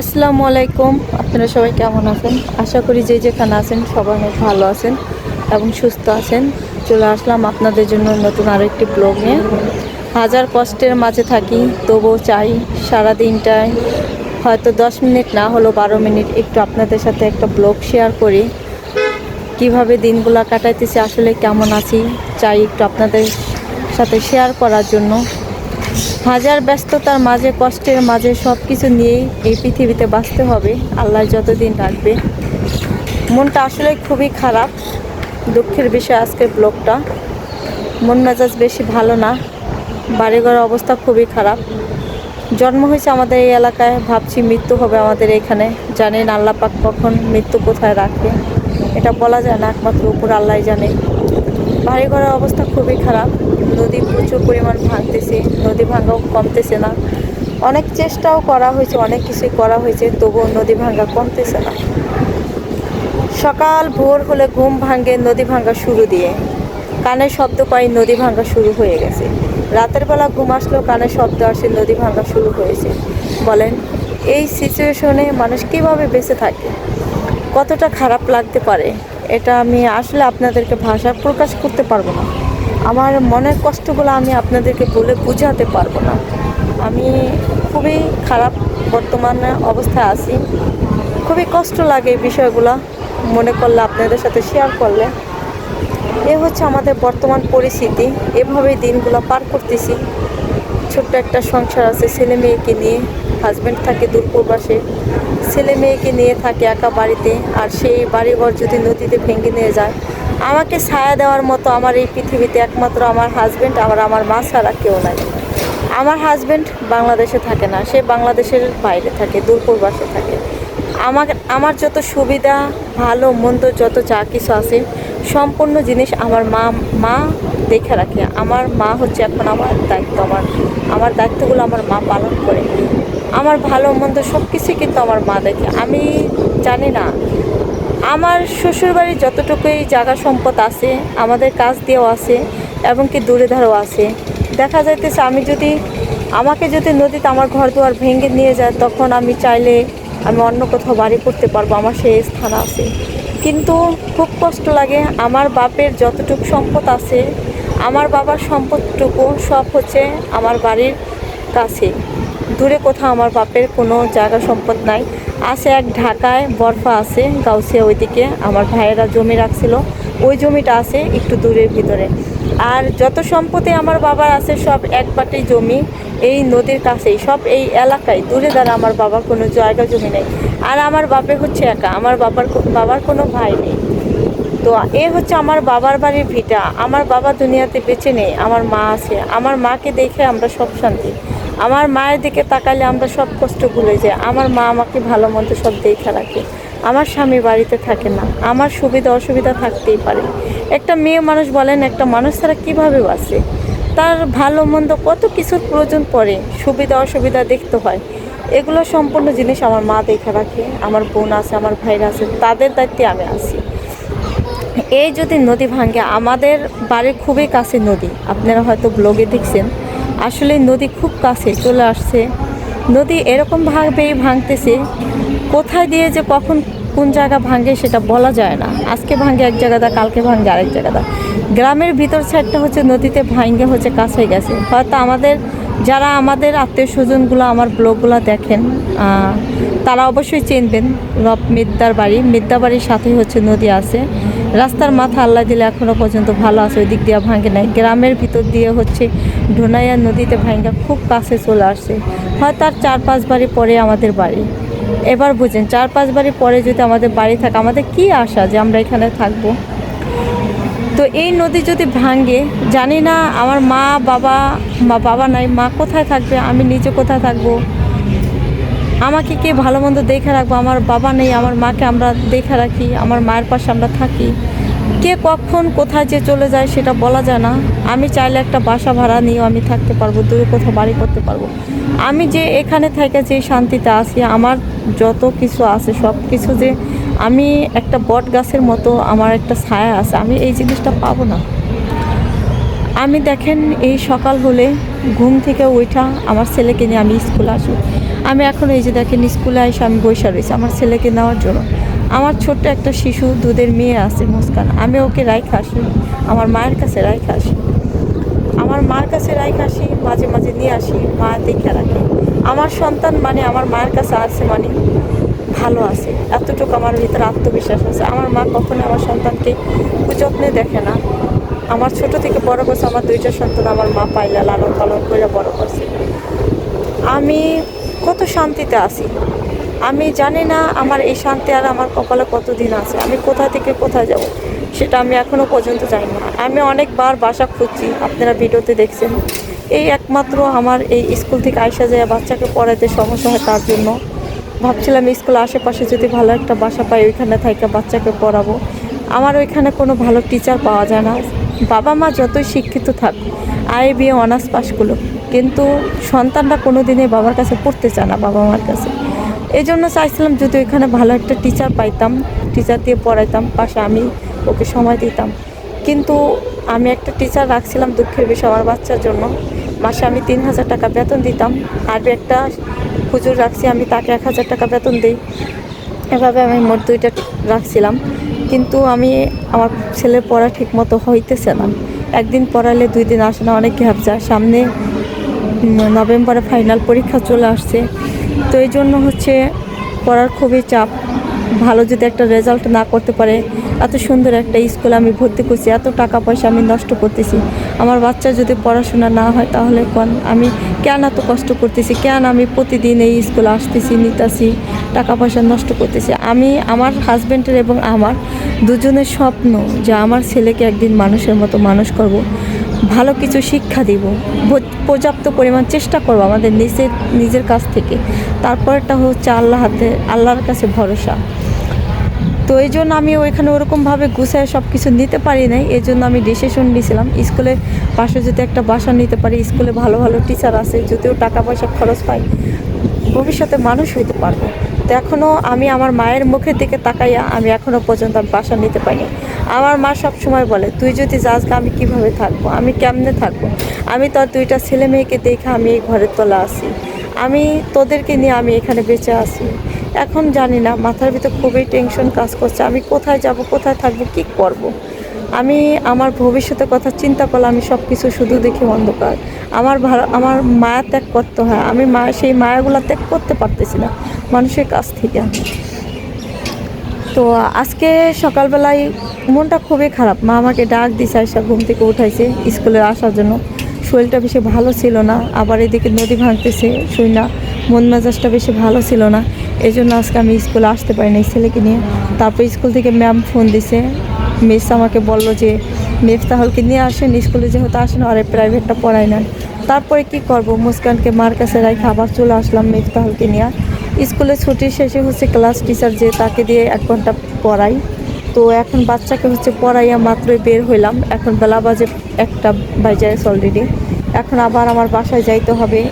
আসসালামু আলাইকুম। আপনারা সবাই কেমন আছেন? আশা করি যে যেখানে আছেন সবাই অনেক ভালো আছেন এবং সুস্থ আছেন। চলে আসলাম আপনাদের জন্য নতুন আরও একটি ব্লগ নিয়ে। হাজার কষ্টের মাঝে থাকি, তবুও চাই সারা দিনটায় হয়তো দশ মিনিট না হলো বারো মিনিট একটু আপনাদের সাথে একটা ব্লগ শেয়ার করি। কীভাবে দিনগুলো কাটাইতেছি, আসলে কেমন আছি, চাই একটু আপনাদের সাথে শেয়ার করার জন্য। হাজার ব্যস্ততার মাঝে, কষ্টের মাঝে সব কিছু নিয়েই এই পৃথিবীতে বাঁচতে হবে, আল্লাহ যতদিন রাখবে। মনটা আসলে খুবই খারাপ। দুঃখের বিষয় আজকের ব্লগটা। মন মেজাজ বেশি ভালো না। বাড়িঘর অবস্থা খুবই খারাপ। জন্ম হয়েছে আমাদের এই এলাকায়, ভাবছি মৃত্যু হবে আমাদের এখানে। জানেন আল্লাহ পাক কখন মৃত্যু কোথায় রাখে এটা বলা যায় না, একমাত্র উপর আল্লাহ জানে। বাড়ি ঘরের অবস্থা খুবই খারাপ। নদী প্রচুর পরিমাণ ভাঙতেছে, নদী ভাঙাও কমতেছে না। অনেক চেষ্টাও করা হয়েছে, অনেক কিছুই করা হয়েছে, তবুও নদী ভাঙা কমতেছে না। সকাল ভোর হলে ঘুম ভাঙে নদী ভাঙা শুরু দিয়ে। কানের শব্দ পাই নদী ভাঙা শুরু হয়ে গেছে। রাতের বেলা ঘুম আসলেও কানের শব্দ আসে, নদী ভাঙা শুরু হয়েছে। বলেন, এই সিচুয়েশনে মানুষ কীভাবে বেঁচে থাকে? কতটা খারাপ লাগতে পারে? এটা আমি আসলে আপনাদেরকে ভাষা প্রকাশ করতে পারব না। আমার মনের কষ্টগুলো আমি আপনাদেরকে বলে বোঝাতে পারব না। আমি খুবই খারাপ বর্তমান অবস্থায় আছি। খুবই কষ্ট লাগে এই বিষয়গুলো মনে করলে, আপনাদের সাথে শেয়ার করলে। এ হচ্ছে আমাদের বর্তমান পরিস্থিতি। এভাবেই দিনগুলো পার করতেছি। ছোট্ট একটা সংসার আছে, ছেলে মেয়েকে নিয়ে। হাজব্যান্ড থাকে দূরপ্রবাসে ছেলে মেয়েকে নিয়ে থাকে একা বাড়িতে। আর সেই বাড়িঘর যদি নদীতে ভেঙে নিয়ে যায় আমাকে ছায়া দেওয়ার মতো আমার এই পৃথিবীতে একমাত্র আমার হাজব্যান্ড আর আমার মা ছাড়া কেউ নাই। আমার হাজব্যান্ড বাংলাদেশে থাকে না, সে বাংলাদেশের বাইরে থাকে, দূরপ্রবাসে থাকে। আমার আমার যত সুবিধা, ভালো, মন্দ, যত যা কিছু আছে, সম্পূর্ণ জিনিস আমার মা মা দেখে রাখে। আমার মা হচ্ছে এখন আমার দায়িত্ব, আমার আমার দায়িত্বগুলো আমার মা পালন করে। আমার ভালো, মন্দ সব কিছুই কিন্তু আমার মা দেখে। আমি জানি না আমার শ্বশুরবাড়ির যতটুকুই জায়গা সম্পদ আছে, আমাদের কাজ দিয়েও আছে এবং কি দূরে ধারেও আছে। দেখা যাইতেছে আমি যদি, আমাকে যদি নদীতে আমার ঘর দুয়ার ভেঙে নিয়ে যায়, তখন আমি চাইলে আমি অন্য কোথাও বাড়ি করতে পারব, আমার সেই স্থান আছে। কিন্তু খুব কষ্ট লাগে, আমার বাপের যতটুকু সম্পদ আছে, আমার বাবার সম্পদটুকু সব হচ্ছে আমার বাড়ির কাছে। দূরে কোথাও আমার বাপের কোনো জায়গা সম্পদ নাই। আছে এক ঢাকায়, বরফা আছে, গাউসিয়া ওইদিকে। আমার ভাইয়েরা জমি রাখছিল। ওই জমিটা আছে একটু দূরের ভিতরে। আর যত সম্পত্তি আমার বাবার আছে, সব এক বাটি জমি এই নদীর কাছেই। সব এই এলাকায়, দূরে দ্বারা আমার বাবার কোনো জায়গা জমি নেই। আর আমার বাপে হচ্ছে একা। আমার বাবার বাবার কোনো ভাই নেই। তো এ হচ্ছে আমার বাবার বাড়ির ভিটা। আমার বাবা দুনিয়াতে বেঁচে নেই। আমার মা আছে। আমার মাকে দেখে আমরা সব শান্তি। আমার মায়ের দিকে তাকালে আমরা সব কষ্ট ভুলে যাই। আমার মা আমাকে ভালো মন্দ সব দেখে রাখে। আমার স্বামী বাড়িতে থাকে না। আমার সুবিধা অসুবিধা থাকতেই পারে। একটা মেয়ে মানুষ বলেন, একটা মানুষ তারা কীভাবে বাঁচে? তার ভালো মন্দ কত কিছুর প্রয়োজন পড়ে? সুবিধা অসুবিধা দেখতে হয়। এগুলো সম্পূর্ণ জিনিস আমার মা দেখে রাখে। আমার বোন আছে, আমার ভাইরা আছে, তাদের দায়িত্বে আমি আছি। এই যদি নদী ভাঙে, আমাদের বাড়ির খুবই কাছে নদী। আপনারা হয়তো ব্লগে দেখছেন। আসলে নদী খুব কাছে চলে আসছে। নদী এরকম ভাবেই ভাঙতেছে, কোথায় দিয়ে যে কখন কোন জায়গা ভাঙে সেটা বলা যায় না। আজকে ভাঙে এক জায়গা দা কালকে ভাঙে আরেক জায়গাটা। গ্রামের ভিতর সাইডটা হচ্ছে নদীতে ভাঙে হচ্ছে, কাছে গেছে। হয়তো আমাদের যারা আমাদের আত্মীয় স্বজনগুলো আমার ব্লগগুলো দেখেন তারা অবশ্যই চিনবেন রব মিদ্দার বাড়ি। মিদ্দা বাড়ির সাথেই হচ্ছে নদী আছে। রাস্তার মাথা আল্লাহ দিলে এখনও পর্যন্ত ভালো আছে, ওই দিক দিয়ে ভাঙে নাই। গ্রামের ভিতর দিয়ে হচ্ছে ঢোনাইয়া নদীতে ভাঙ্গা খুব কাছে চলে আসছে হয় তার চার পাঁচ বাড়ি পরে আমাদের বাড়ি। এবার বুঝেন, চার পাঁচ বাড়ি পরে যদি আমাদের বাড়ি থাকে, আমাদের কি আশা যে আমরা এখানে থাকব? তো এই নদী যদি ভাঙে, জানি না আমার মা, বাবা বা বাবা নাই, মা কোথায় থাকবে, আমি নিজে কোথায় থাকব? আমাকে কে ভালো মন্দ দেখে রাখব? আমার বাবা নেই, আমার মাকে আমরা দেখে রাখি, আমার মায়ের পাশে আমরা থাকি। কে কখন কোথায় যে চলে যায় সেটা বলা যায় না। আমি চাইলে একটা বাসা ভাড়া নিয়েও আমি থাকতে পারব, দূরে কোথাও বাড়ি করতে পারব। আমি যে এখানে থেকে যে শান্তিতে আছি, আমার যত কিছু আছে সব কিছু যে আমি একটা বট গাছের মতো আমার একটা ছায়া আছে, আমি এই জিনিসটা পাবো না। আমি দেখেন, এই সকাল হলে ঘুম থেকে উঠা আমার ছেলেকে নিয়ে আমি স্কুলে আসি। আমি এখন এই যে দেখেন, স্কুলে এসে আমি বৈশা রয়েছি আমার ছেলেকে নেওয়ার জন্য। আমার ছোট্ট একটা শিশু, দুধের মেয়ে আছে মুস্কান, আমি ওকে রাইখে আসি, আমার মায়ের কাছে রাইখে আসি। আমার মার কাছে রাইখে আসি, মাঝে মাঝে নিয়ে আসি, মা দেখে রাখে। আমার সন্তান মানে আমার মায়ের কাছে আছে মানে ভালো আছে। এতটুকু আমার ভিতরে আত্মবিশ্বাস আছে। আমার মা কখনো আমার সন্তানকে কুযত্নে দেখে না। আমার ছোট থেকে বড় করছে আমার দুইটা সন্তান আমার মা পাইলা, লালন পালন করে বড় করছে আমি কত শান্তিতে আছি। আমি জানি না আমার এই শান্তি আর আমার কপালে কতদিন আছে। আমি কোথা থেকে কোথায় যাব, সেটা আমি এখনও পর্যন্ত জানি না। আমি অনেকবার বাসা খুঁজছি, আপনারা ভিডিওতে দেখছেন। এই একমাত্র আমার এই স্কুল থেকে আইসা যায় বাচ্চাকে পড়াতে সমস্যা হয় তার জন্য। ভাবছিলাম স্কুল আশেপাশে যদি ভালো একটা বাসা পাই, ওইখানে থাইকা বাচ্চাকে পড়াবো। আমার ওইখানে কোনো ভালো টিচার পাওয়া যায় না। বাবা মা যতই শিক্ষিত থাক আয়ে বিয়ে অনার্স করল কিন্তু সন্তানরা কোনো দিনে বাবার কাছে পড়তে চায় না বাবা মার কাছে। এই জন্য চাইছিলাম যদি ওইখানে ভালো একটা টিচার পাইতাম টিচার দিয়ে পড়াইতাম, পাশে আমি ওকে সময় দিতাম। কিন্তু আমি একটা টিচার রাখছিলাম দুঃখের বিষয়, আমার বাচ্চার জন্য। মাসে আমি তিন হাজার টাকা বেতন দিতাম। আর একটা হুজুর রাখছি, আমি তাকে এক হাজার টাকা বেতন দিই। এভাবে আমি মোট দুইটা রাখছিলাম। কিন্তু আমি আমার ছেলের পড়া ঠিক মতো হইতেছে না। একদিন পড়ালে দুই দিন আসে না, অনেক যায়। সামনে নভেম্বরে ফাইনাল পরীক্ষা চলে আসছে। তো এই জন্য হচ্ছে পড়ার খুবই চাপ। ভালো যদি একটা রেজাল্ট না করতে পারে, এত সুন্দর একটা স্কুলে আমি ভর্তি করছি, এত টাকা পয়সা আমি নষ্ট করতেছি। আমার বাচ্চা যদি পড়াশোনা না হয় তাহলে কোন, আমি কেন এত কষ্ট করতেছি? কেন আমি প্রতিদিন এই স্কুলে আসতেছি, নিতেছি, টাকা পয়সা নষ্ট করতেছি? আমি, আমার হাজব্যান্ডের এবং আমার দুজনের স্বপ্ন যে আমার ছেলেকে একদিন মানুষের মতো মানুষ করব। ভালো কিছু শিক্ষা দিব। পর্যাপ্ত পরিমাণ চেষ্টা করব আমাদের নিজের নিজের কাছ থেকে। তারপরটা হচ্ছে আল্লাহ হাতে, আল্লাহর কাছে ভরসা। তো এই জন্য আমি ওইখানে ওরকমভাবে গুছায় সব কিছু নিতে পারি নাই। এই জন্য আমি ডিসিশন নিয়েছিলাম, স্কুলে পাশে যদি একটা বাসা নিতে পারি, স্কুলে ভালো ভালো টিচার আছে, যদিও টাকা পয়সা খরচ পাই ভবিষ্যতে মানুষ হইতে পারব। তো এখনও আমি আমার মায়ের মুখের দিকে তাকাইয়া আমি এখনও পর্যন্ত বাসা নিতে পারিনি। আমার মা সব সময় বলে, তুই যদি যাস আমি কীভাবে থাকব? আমি কেমনে থাকব? আমি তো দুইটা ছেলে মেয়েকে দেখে আমি এই ঘরের তলা আছি। আমি তোদেরকে নিয়ে আমি এখানে বেঁচে আছি। এখন জানি না, মাথার ভিতর খুবই টেনশন কাজ করছে। আমি কোথায় যাব, কোথায় থাকব, কি করব। আমি আমার ভবিষ্যতের কথা চিন্তা করলে আমি সব কিছু শুধু দেখি অন্ধকার। আমার ভালো আমার মায়া ত্যাগ করতে হয়। আমি মা, সেই মায়াগুলো ত্যাগ করতে পারতেছি না মানুষের কাছ থেকে। তো আজকে সকালবেলায় মনটা খুবই খারাপ। মা আমাকে ডাক দিছে আইসা ঘুম থেকে উঠাইছে স্কুলে আসার জন্য। শরীরটা বেশি ভালো ছিল না, আবার এদিকে নদী ভাঙতেছে, শুই না। মন মেজাজটা বেশি ভালো ছিল না। এই জন্য আজকে আমি স্কুলে আসতে পারি পারিনি ছেলেকে নিয়ে। তারপর স্কুল থেকে ম্যাম ফোন দিছে। মিস আমাকে বলল যে মেফতাহলকে নিয়ে আসেন, স্কুলে যেহেতু আসেন, আর প্রাইভেটটা পড়াই নেন। তারপরে কি করব? মুস্কানকে মার কাছে রাখে আবার চলে আসলাম মেফতাহলকে নিয়ে। স্কুলে ছুটির শেষে হচ্ছে ক্লাস টিচার যে তাকে দিয়ে এক ঘণ্টা পড়াই। তো এখন বাচ্চাকে হচ্ছে পড়াইয়া মাত্রই বের হইলাম। এখন বেলা বাজে একটা বাজে অলরেডি এখন আবার আমার বাসায় যাইতে হবে।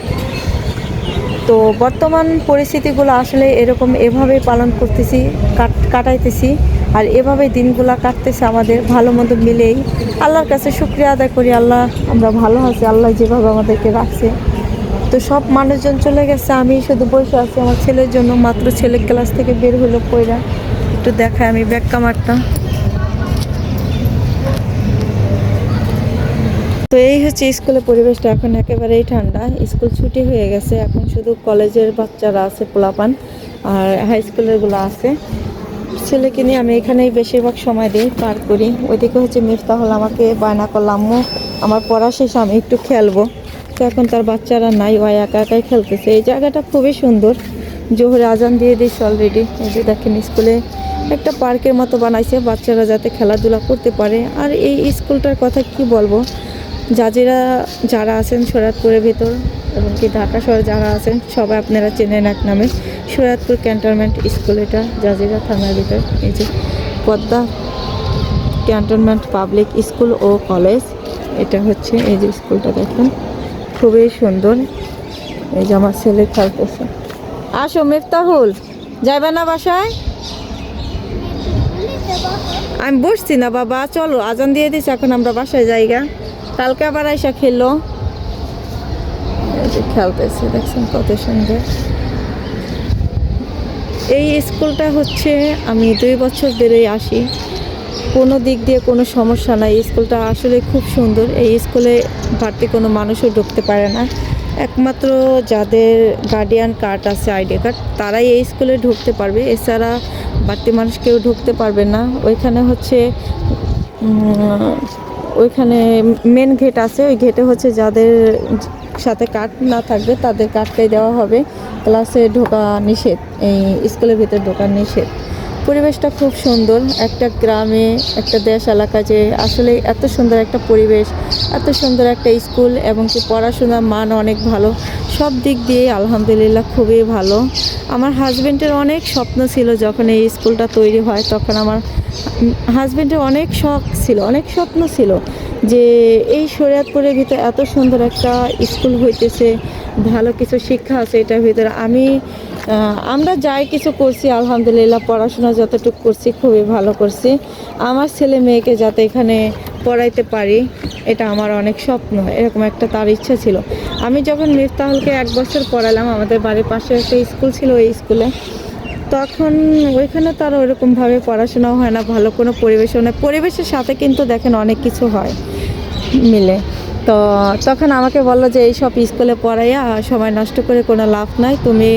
তো বর্তমান পরিস্থিতিগুলো আসলে এরকম এভাবেই পালন করতেছি, কাট- কাটাইতেছি। আর এভাবে দিনগুলো কাটতেছে আমাদের, ভালো মন্দ মিলেই। আল্লাহর কাছে শুক্রিয়া আদায় করি, আল্লাহ আমরা ভালো আছি, আল্লাহ যেভাবে আমাদেরকে রাখছে। তো সব মানুষজন চলে গেছে, আমি শুধু বসে আছি, আমার ছেলের জন্য মাত্র ছেলে ক্লাস থেকে বের হলো কইরা একটু দেখায় আমি ব্যাগ কামারটা। তো এই হচ্ছে স্কুলের পরিবেশটা এখন একেবারেই ঠান্ডা। স্কুল ছুটি হয়ে গেছে এখন শুধু কলেজের বাচ্চারা আছে পোলাপান আর হাই স্কুলেরগুলো আছে। ছেলেকে নিয়ে আমি এখানেই বেশিরভাগ সময় দিই পার করি। ওইদিকে হচ্ছে মিফতাহল আমাকে বায়না করলাম "আম্মু, আমার পড়া শেষ আমি একটু খেলব। তো এখন তার বাচ্চারা নাই ও একা একাই খেলতেছে। এই জায়গাটা খুবই সুন্দর। জোহরে আজান দিয়ে দিয়েছে অলরেডি এই যে দেখেন স্কুলে একটা পার্কের মতো বানাইছে, বাচ্চারা যাতে খেলাধুলা করতে পারে। আর এই স্কুলটার কথা কি বলব? জাজিরা যারা আছেন শরৎপুরের ভেতর এবং কি ঢাকা শহরে যারা আছেন, সবাই আপনারা চেনেন এক নামে শরৎপুর ক্যান্টনমেন্ট স্কুল এটা, জাজিরা থানার ভিতর, এই যে পদ্মা ক্যান্টনমেন্ট পাবলিক স্কুল ও কলেজ, এটা হচ্ছে এই যে স্কুলটা দেখেন, খুবই সুন্দর, এই যে আমার ছেলে খেলতেছে। আসো মিফতাহুল, যাইবে না বাসায়? আমি বসছি না বাবা, চলো, আজান দিয়ে দিছি, এখন আমরা বাসায় জায়গা কালকে আবার আইসা খেললো। খেলতেছে, দেখছেন কত সুন্দর। এই স্কুলটা হচ্ছে, আমি দুই বছর ধরেই আসি। কোনো দিক দিয়ে কোনো সমস্যা নাই। স্কুলটা আসলে খুব সুন্দর। এই স্কুলে বাড়তি কোনো মানুষও ঢুকতে পারে না। একমাত্র যাদের গার্ডিয়ান কার্ড আছে আইডি কার্ড তারাই এই স্কুলে ঢুকতে পারবে। এছাড়া বাড়তি মানুষ কেউ ঢুকতে পারবে না। ওইখানে হচ্ছে ওইখানে মেন গেট আছে। ওই গেটে হচ্ছে যাদের সাথে কার্ড না থাকবে, তাদের কার্ডটাই দেওয়া হবে। ক্লাসে ঢোকা নিষেধ। এই স্কুলের ভিতরে ঢোকা নিষেধ। পরিবেশটা খুব সুন্দর। একটা গ্রামে, একটা দেশ এলাকা যে আসলে এত সুন্দর একটা পরিবেশ, এত সুন্দর একটা স্কুল এবং কি পড়াশোনার মান অনেক ভালো। সব দিক দিয়ে আলহামদুলিল্লাহ খুবই ভালো। আমার হাজব্যান্ডের অনেক স্বপ্ন ছিল যখন এই স্কুলটা তৈরি হয়, তখন আমার হাজবেন্ডের অনেক শখ ছিল, অনেক স্বপ্ন ছিল যে এই শরীয়তপুরের ভিতরে এত সুন্দর একটা স্কুল হইতেছে, ভালো কিছু শিক্ষা আছে এটার ভিতরে। আমি আমরা যাই কিছু করছি, আলহামদুলিল্লাহ পড়াশোনা যতটুকু করছি খুবই ভালো করছি। আমার ছেলে মেয়েকে যাতে এখানে পড়াইতে পারি, এটা আমার অনেক স্বপ্ন, এরকম একটা তার ইচ্ছা ছিল। আমি যখন মিফতাহলকে এক বছর পড়ালাম, আমাদের বাড়ির পাশে একটা স্কুল ছিল ওই স্কুলে, তখন ওইখানে তো আর ওইরকমভাবে পড়াশোনাও হয় না, ভালো কোনো পরিবেশও নেই। পরিবেশের সাথে কিন্তু দেখেন অনেক কিছু হয় মিলে। তো তখন আমাকে বলল যে এই সব স্কুলে পড়াইয়া সময় নষ্ট করে কোনো লাভ নাই। তুমি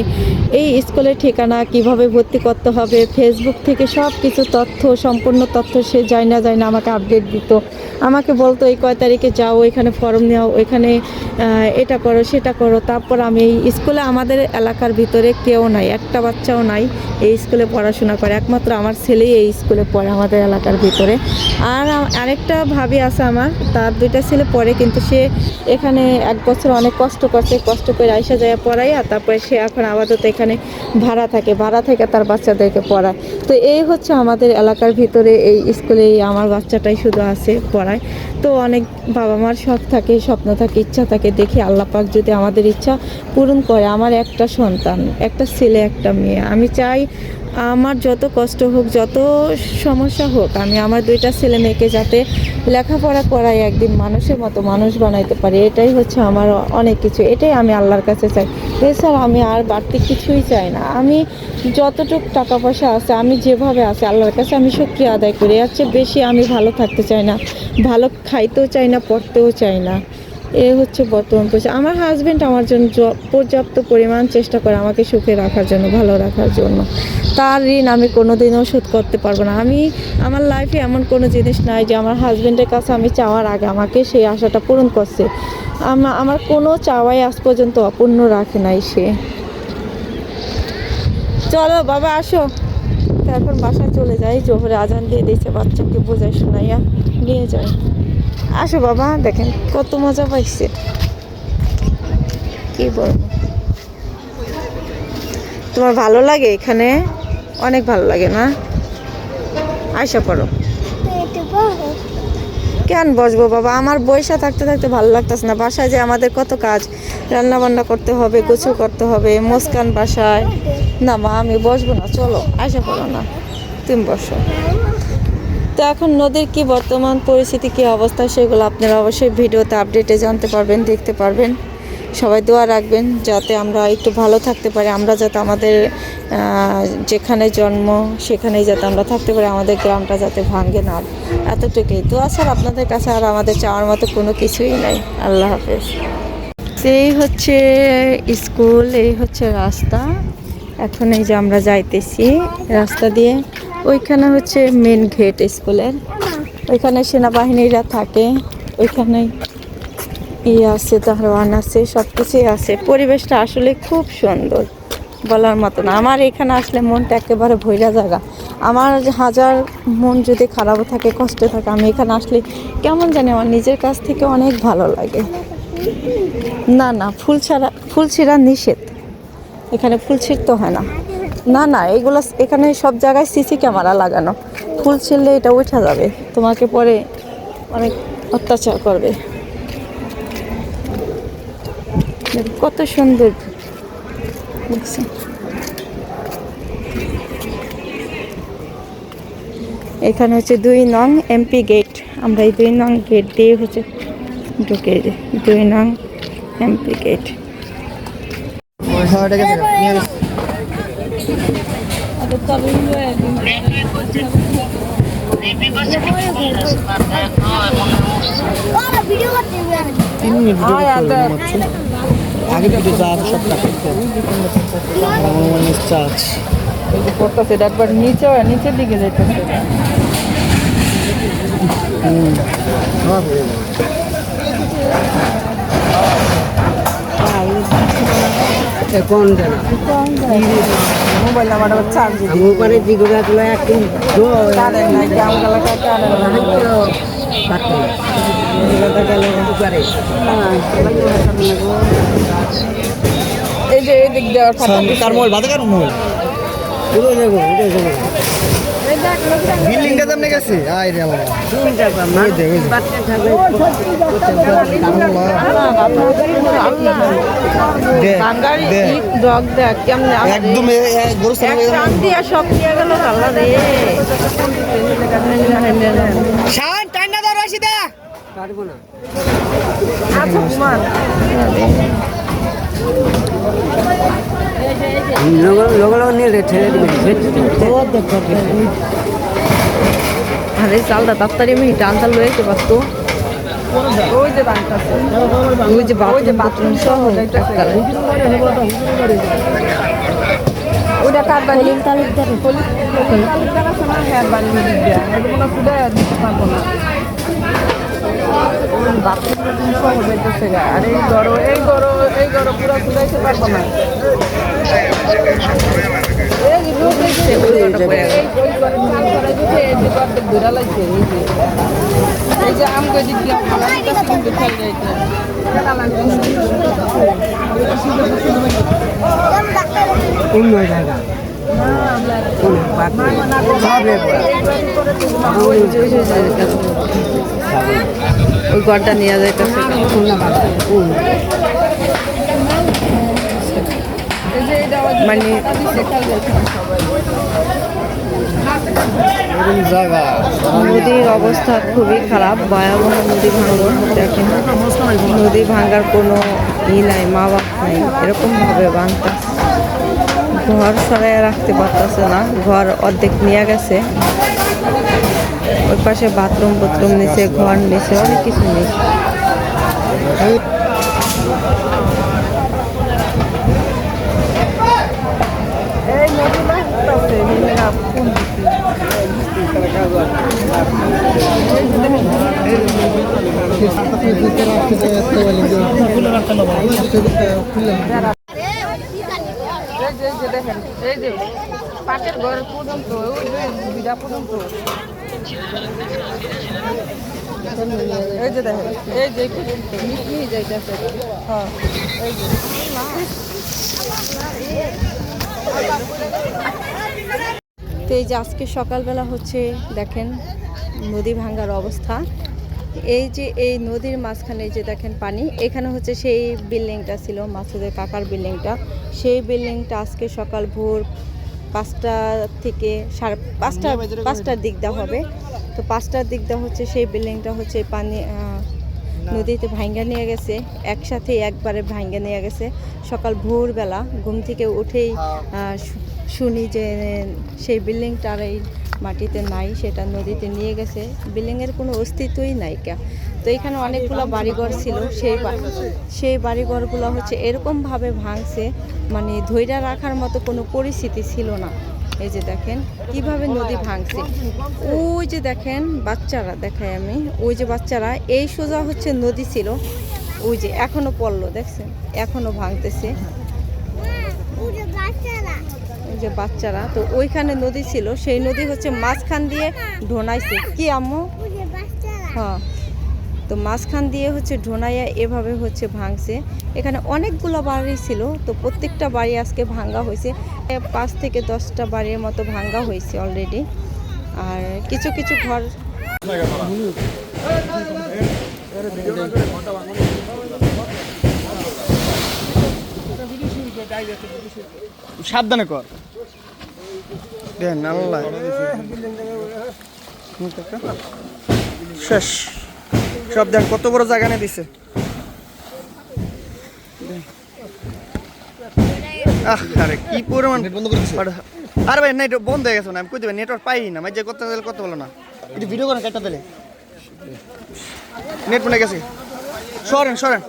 এই স্কুলের ঠিকানা কীভাবে ভর্তি করতে হবে? ফেসবুক থেকে সব কিছু তথ্য, সম্পূর্ণ তথ্য সে যায় না যায় না আমাকে আপডেট দিত। আমাকে বলতো, এই কয় তারিখে যাও, এখানে ফর্ম নেওয়া এখানে এটা করো, সেটা করো। তারপর আমি এই স্কুলে আমাদের এলাকার ভিতরে কেউ নাই, একটা বাচ্চাও নাই এই স্কুলে পড়াশোনা করে। একমাত্র আমার ছেলেই এই স্কুলে পড়ে আমাদের এলাকার ভিতরে। আর আরেকটা ভাবি আছে আমার, তার দুইটা ছেলে পড়ে কিন্তু সে এখানে এক বছর অনেক কষ্ট করছে কষ্ট করে আইসা যায় পড়াই আর তারপরে সে এখন আপাতত এখানে ভাড়া থাকে, ভাড়া থেকে তার বাচ্চাদেরকে পড়ায়। তো এই হচ্ছে আমাদের এলাকার ভিতরে এই স্কুলে আমার বাচ্চাটাই শুধু আছে পড়ায়। তো অনেক বাবা মার শখ থাকে, স্বপ্ন থাকে, ইচ্ছা থাকে, দেখি আল্লাহ পাক যদি আমাদের ইচ্ছা পূরণ করে। আমার একটা সন্তান, একটা ছেলে, একটা মেয়ে। আমি চাই আমার যত কষ্ট হোক, যত সমস্যা হোক, আমি আমার দুইটা ছেলে মেয়েকে যাতে লেখাপড়া করাই একদিন মানুষের মতো মানুষ বানাইতে পারি, এটাই হচ্ছে আমার অনেক কিছু, এটাই আমি আল্লাহর কাছে চাই। এছাড়া আমি আর বাড়তি কিছুই চাই না। আমি যতটুক টাকা পয়সা আছে, আমি যেভাবে আছে, আল্লাহর কাছে আমি শুক্রিয়া আদায় করি। এর চেয়ে বেশি আমি ভালো থাকতে চাই না, ভালো খাইতেও চাই না, পড়তেও চাই না। এ হচ্ছে বর্তমান পরিস্থিতি। আমার হাজবেন্ড আমার জন্য পর্যাপ্ত পরিমাণ চেষ্টা করে আমাকে সুখে রাখার জন্য, ভালো রাখার জন্য। তার ঋণ আমি কোনোদিনও শোধ করতে পারব না। আমি, আমার লাইফে এমন কোনো জিনিস নাই যে আমার হাজবেন্ডের কাছে আমি চাওয়ার আগে আমাকে সেই আশাটা পূরণ করছে। আমা, আমার কোনো চাওয়াই আজ পর্যন্ত অপূর্ণ রাখে নাই সে। চলো বাবা, আসো। এখন বাসায় চলে যাই। জোহরে আজান দিয়ে দিয়েছে বাচ্চাকে বোঝাই শোনাইয়া। নিয়ে যাই। আসো বাবা, দেখেন কত মজা পাইছে। কি বলব? তোমার ভালো লাগে এখানে? অনেক ভালো লাগে না? আয়সা পড়ো। কেন বসবো বাবা? আমার বৈশা থাকতে থাকতে ভালো লাগতেছে না। বাসায় যে আমাদের কত কাজ রান্না বান্না করতে হবে গোছল করতে হবে, মুস্কান বাসায়। না মা, আমি বসবো না, চলো আয়সা পড়ো না। তুমি বসো। তো এখন নদীর কি বর্তমান পরিস্থিতি, কি অবস্থা সেগুলো আপনারা অবশ্যই ভিডিওতে আপডেটে জানতে পারবেন, দেখতে পারবেন। সবাই দোয়া রাখবেন যাতে আমরা একটু ভালো থাকতে পারি, আমরা যাতে আমাদের যেখানে জন্ম সেখানেই যাতে আমরা থাকতে পারি, আমাদের গ্রামটা যাতে ভাঙ্গে না এতটুকুই। দোয়া স্যার আপনাদের কাছে আর আমাদের চাওয়ার মতো কোনো কিছুই নাই। আল্লাহ হাফেজ। এই হচ্ছে স্কুল, এই হচ্ছে রাস্তা। এখন এই যে আমরা যাইতেছি রাস্তা দিয়ে। ওইখানে হচ্ছে মেন গেট স্কুলের ওইখানে সেনাবাহিনীরা থাকে। ওইখানে ইয়ে আছে, দারোয়ান আছে সব কিছুই আছে। পরিবেশটা আসলে খুব সুন্দর বলার মতো না। আমার এখানে আসলে মনটা একেবারে ভৈরা জায়গা আমার হাজার মন যদি খারাপ থাকে, কষ্ট থাকে, আমি এখানে আসলে কেমন জানি আমার নিজের কাছ থেকে অনেক ভালো লাগে। না না ফুল ছাড়া ফুল ছিঁড়া নিষেধ। এখানে ফুল ছিঁড়তে হয় না। না না, এগুলো এখানে সব জায়গায় সিসি ক্যামেরা লাগানো। ফুল ছিঁড়লে এটা উঠা যাবে। তোমাকে পরে অনেক অত্যাচার করবে। কত সুন্দর? এখানে হচ্ছে দুই নং এমপি গেট আমরা এই দুই নং গেট দিয়ে হচ্ছে ঢুকে। দুই নং এমপি গেট ওই সময়টাকে নিয়ে গেছে তিন মিনিট। আগে ভিডিও যা সব আমার চার্জ এটা একবার নিচে নিচের দিকে যাইতেছে এখন জানা মোবাইল নাম্বার আবার চার্জ দিই একদিন কারেন্ট নাই গ্রাম এলাকা কারেন্ট নাই এই যে এই দিক দিয়ে কার মোবাইল বাদে কার মোবাইল? বিল্ডিংটা তেমনি গেছে আয় রে বাবা ওই দে, ওই দে। দে, দে। ডগ দেখ কেমনে একদম গরু এক ছাগল টান সব নিয়ে গেল আল্লাহ রে শান টান্না দাও রাশিদা। আচ্ছা ঘুমান আরে চালটা তাড়াতাড়ি আমি টানটা লয়ে যেতে পারতো। ওই যে ওই যে ওই যে বাথরুম সহ। ওটা কার বাড়ি? তালুকদার। হ্যাঁ বাড়ি দিতে পারব না। বাথরুম টাথরুম সহ যাইতেছে গা। আর এই গরো এই গরো এই গরো পুরো ফুদাইতে পারব না। এই যে আম দিলাম, কিন্তু যাইতে। ওই ঘরটা নিয়ে যাইতেছে। মানে নদীর অবস্থা খুবই খারাপ ভয়াবহ নদী ভাঙন দেখেন নদী ভাঙার কোনো ই নাই মা বাপ নাই এরকমভাবে ভাঙতে ঘর সরাই রাখতে পারতেছে না ঘর অর্ধেক নিয়ে গেছে। ওই পাশে বাথরুম বাথরুম নিচে, ঘর নিচে, অনেক কিছু নিচে। এই নদী ভাঙতেছে মেয়েরা ফোন দিচ্ছে এই যে এই যে দেখেন, এই যে ঘর পর্যন্ত পর্যন্ত। এই যে এই যে যাইতেছে। হ্যাঁ এই যে। তো এই যে আজকে সকালবেলা হচ্ছে, দেখেন নদী ভাঙ্গার অবস্থা। এই যে এই নদীর মাঝখানে যে দেখেন পানি, এখানে হচ্ছে সেই বিল্ডিংটা ছিল মাসুদের কাকার বিল্ডিংটা। সেই বিল্ডিংটা আজকে সকাল ভোর পাঁচটা থেকে সাড়ে পাঁচটা পাঁচটার দিক দেওয়া হবে। তো পাঁচটার দিক দেওয়া হচ্ছে সেই বিল্ডিংটা হচ্ছে পানি নদীতে ভাঙ্গা নিয়ে গেছে। একসাথে একবারে ভাঙ্গা নিয়ে গেছে। সকাল ভোরবেলা ঘুম থেকে উঠেই শুনি যে সেই বিল্ডিংটার এই মাটিতে নাই, সেটা নদীতে নিয়ে গেছে। বিল্ডিংয়ের কোনো অস্তিত্বই নাই কা। তো এখানে অনেকগুলো বাড়িঘর ছিল, সেই সেই বাড়িঘরগুলো হচ্ছে এরকমভাবে ভাঙছে মানে ধৈর্য রাখার মতো কোনো পরিস্থিতি ছিল না। এই যে দেখেন, কীভাবে নদী ভাঙছে। ওই যে দেখেন, বাচ্চারা, দেখাই আমি, ওই যে বাচ্চারা, এই সোজা হচ্ছে নদী ছিল, ওই যে এখনও পড়ল, দেখছেন? এখনও ভাঙতেছে। ওই যে বাচ্চারা তো ওইখানে নদী ছিল সেই নদী হচ্ছে মাঝখান দিয়ে ঢোনাইছে। কি আম্মু? হ্যাঁ। তো মাঝখান দিয়ে হচ্ছে ঢোনাইয়া এভাবে হচ্ছে ভাঙছে। এখানে অনেকগুলো বাড়ি ছিল তো প্রত্যেকটা বাড়ি আজকে ভাঙ্গা হয়েছে। পাঁচ থেকে দশটা বাড়ির মতো ভাঙ্গা হয়েছে অলরেডি আর কিছু কিছু ঘর সাবধানে কর। দেন আল্লাহ। শেষ। সব দেন কত বড় জায়গা নিয়ে দিছে। আহ আরে কি পরিমাণ পাড়া- আরে ভাই নেট বন্ধ হয়ে গেছে না আমি কই দেবেন নেটওয়ার্ক পাই না মাঝে করতে দিলে করতে বলো না? ভিডিও করেন দিলে। নেট গেছে। সরেন সরেন।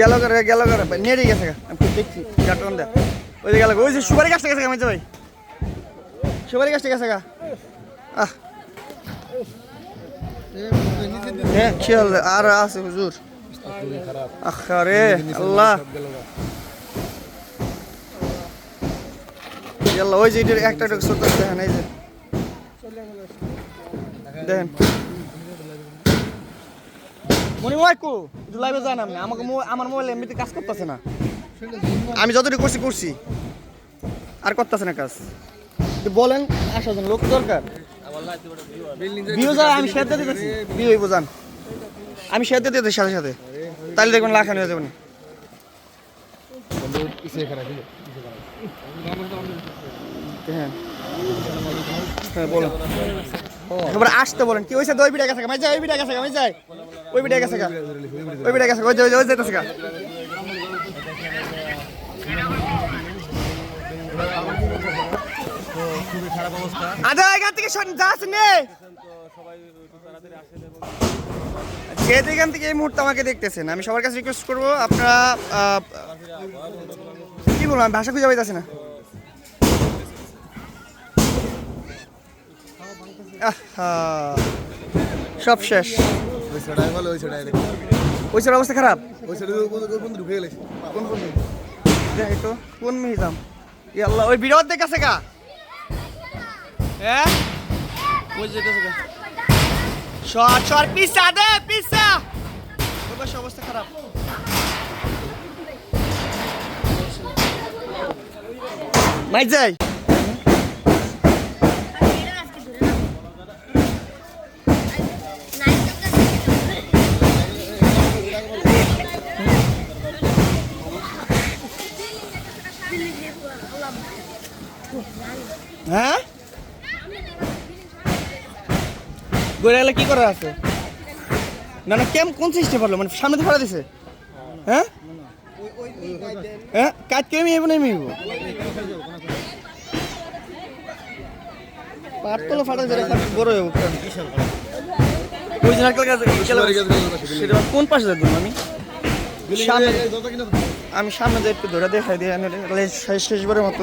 গেল করে গেল করে নেটই গেছে। আমি দেখছি কাটন দে ওই গেল, ওই যে সুপারি গাছটা গেছে মাঝে ভাই। সুপারি গাছটা গেছে গা। আহ। হ্যাঁ খেয়াল আর আছে হুজুর। আরে আল্লাহ। ওই যে একটা একটা দেখেন, এই যে। দেখেন। না আমাকে আমার এমনিতে কাজ না। আমি যতটুকু করছি করছি। আর করতেছে না কাজ। বলেন লোক দরকার। আমি জান আমি দিতেছি সাথে সাথে। তাহলে দেখবেন লাখানি হয়ে যাবেন। হ্যাঁ। হ্যাঁ এবার আসতে বলেন। কি হয়েছে দই বিটা গেছে মাই যাই ওই বিটা গেছে মাই যাই ওই বিটা গেছে গা। ওই বিটা গেছে ওই যে- ওই যে- ওই গা। এখান থেকে থেকে এই মুহূর্তে আমাকে দেখতেছেন, আমি সবার কাছে রিকোয়েস্ট করব, আপনারা কি বলব, আমি ভাষা খুঁজে পাইতেছি না। সব শেষ। ওই ছড়াই ভালো ওই অবস্থা খারাপ? ওই বন্ধু ঢুকে গেলে কোন কোন দেখ তো কোন মিহিজাম ইয়াল্লাহ ওই বিরোধ দেখাছে গা। হ্যাঁ? ওই যেতেছে গা। শর্ট শর্ট পিসা দে পিসা। পাশে অবস্থা খারাপ। মাই যাই। হ্যাঁ? কি করার আছে? না না, কেম কোন সিস্টেম পারল মানে সামনে তো দিছে। হ্যাঁ? হ্যাঁ কাজ কে মিব না মিব পাতলো ফাটা বড় কোন? পাশে আমি? সামনে আমি সামনে যাই একটু ধরে দেখাই শেষ শেষবারের মতো।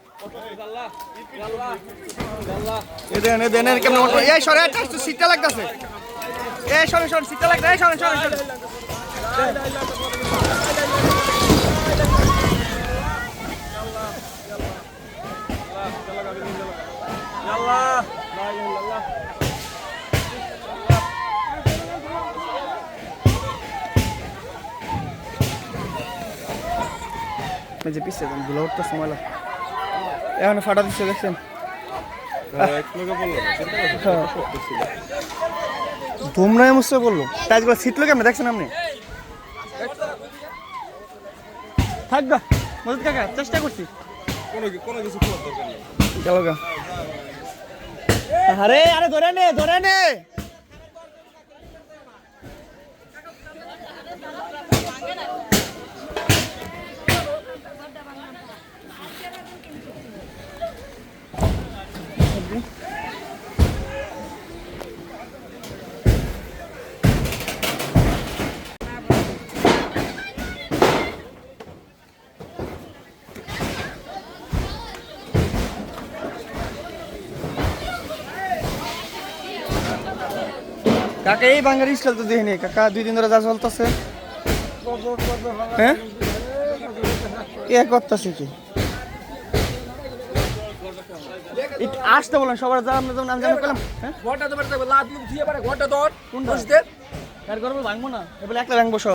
এদেন এদেন কেমন ওঠো এই সরে, একটা একটু সিটটা লাগতাছে। এই সরে সরে, সিটটা লাগতা, এই সরে সরে সরে। যে পিছে যানগুলো সময় লাগে এখন ফাটা দিচ্ছে, দেখছেন? তোমরা এমসে বলল। টাইজগুলো ছিটলো কেমন? দেখছেন আপনি? থাকবা মজুদ কাকা, চেষ্টা করছি। আরে আরে, ধরে নে ধরে নে। কাকা, এই বাঙালি স্টাইল তো দেখিনি কাকা, দুই দিন ধরে যা চলতেছে। হ্যাঁ? কে করতেছে কি? আসতে বলেন সবার যা আমরা নাম আমি যেমন করলাম হ্যাঁ? ঘরটা তো বেরোতে লাত মুখ দিয়ে পারে ঘরটা তোর কোন বসতে তার গর্ব ভাঙবো না? এবার একটা ভাঙবো সব।